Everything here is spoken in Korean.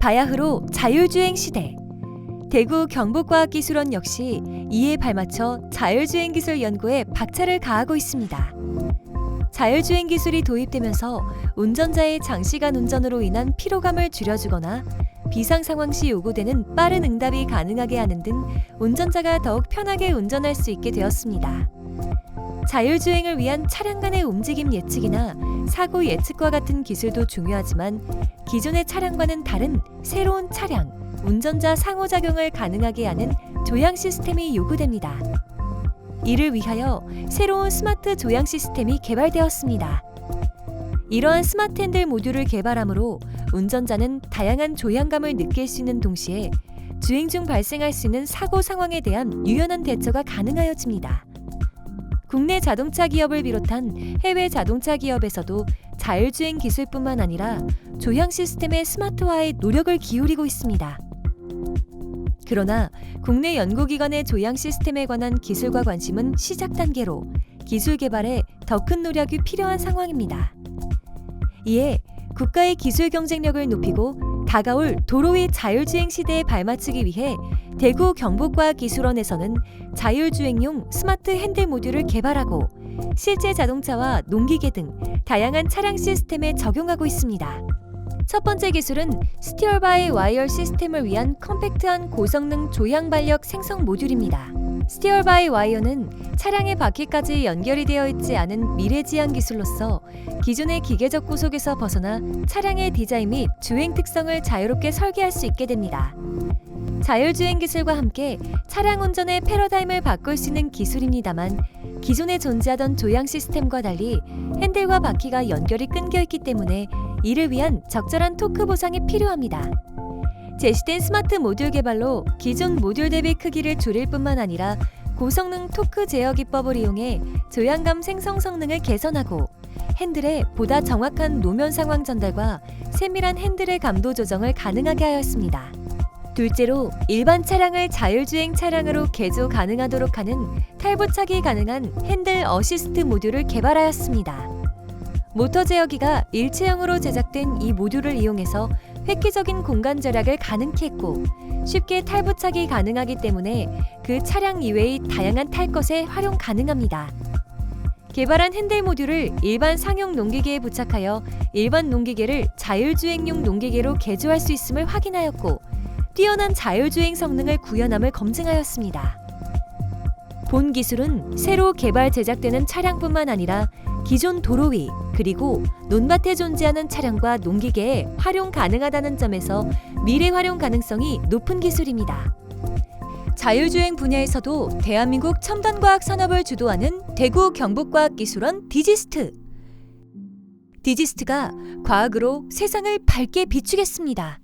바야흐로 자율주행 시대. 대구 경북과학기술원 역시 이에 발맞춰 자율주행 기술 연구에 박차를 가하고 있습니다. 자율주행 기술이 도입되면서 운전자의 장시간 운전으로 인한 피로감을 줄여주거나 비상 상황 시 요구되는 빠른 응답이 가능하게 하는 등 운전자가 더욱 편하게 운전할 수 있게 되었습니다. 자율주행을 위한 차량 간의 움직임 예측이나 사고 예측과 같은 기술도 중요하지만 기존의 차량과는 다른 새로운 차량, 운전자 상호작용을 가능하게 하는 조향 시스템이 요구됩니다. 이를 위하여 새로운 스마트 조향 시스템이 개발되었습니다. 이러한 스마트 핸들 모듈을 개발함으로 운전자는 다양한 조향감을 느낄 수 있는 동시에 주행 중 발생할 수 있는 사고 상황에 대한 유연한 대처가 가능하여집니다. 국내 자동차 기업을 비롯한 해외 자동차 기업에서도 자율주행 기술뿐만 아니라 조향 시스템의 스마트화에 노력을 기울이고 있습니다. 그러나 국내 연구기관의 조향 시스템에 관한 기술과 관심은 시작 단계로 기술 개발에 더 큰 노력이 필요한 상황입니다. 이에 국가의 기술 경쟁력을 높이고 다가올 도로 위 자율주행 시대에 발맞추기 위해 대구 경북과학기술원에서는 자율주행용 스마트 핸들 모듈을 개발하고 실제 자동차와 농기계 등 다양한 차량 시스템에 적용하고 있습니다. 첫 번째 기술은 스티어 바이 와이어 시스템을 위한 컴팩트한 고성능 조향 반력 생성 모듈입니다. 스티어 바이 와이어는 차량의 바퀴까지 연결이 되어 있지 않은 미래지향 기술로서 기존의 기계적 구속에서 벗어나 차량의 디자인 및 주행 특성을 자유롭게 설계할 수 있게 됩니다. 자율주행 기술과 함께 차량 운전의 패러다임을 바꿀 수 있는 기술입니다만 기존에 존재하던 조향 시스템과 달리 핸들과 바퀴가 연결이 끊겨 있기 때문에 이를 위한 적절한 토크 보상이 필요합니다. 제시된 스마트 모듈 개발로 기존 모듈 대비 크기를 줄일 뿐만 아니라 고성능 토크 제어 기법을 이용해 조향감 생성 성능을 개선하고 핸들의 보다 정확한 노면 상황 전달과 세밀한 핸들의 감도 조정을 가능하게 하였습니다. 둘째로 일반 차량을 자율주행 차량으로 개조 가능하도록 하는 탈부착이 가능한 핸들 어시스트 모듈을 개발하였습니다. 모터 제어기가 일체형으로 제작된 이 모듈을 이용해서 획기적인 공간 절약을 가능케 했고 쉽게 탈부착이 가능하기 때문에 그 차량 이외의 다양한 탈 것에 활용 가능합니다. 개발한 핸들 모듈을 일반 상용 농기계에 부착하여 일반 농기계를 자율주행용 농기계로 개조할 수 있음을 확인하였고 뛰어난 자율주행 성능을 구현함을 검증하였습니다. 본 기술은 새로 개발 제작되는 차량뿐만 아니라 기존 도로 위 그리고 논밭에 존재하는 차량과 농기계에 활용 가능하다는 점에서 미래 활용 가능성이 높은 기술입니다. 자율주행 분야에서도 대한민국 첨단과학 산업을 주도하는 대구 경북과학기술원 디지스트. 디지스트가 과학으로 세상을 밝게 비추겠습니다.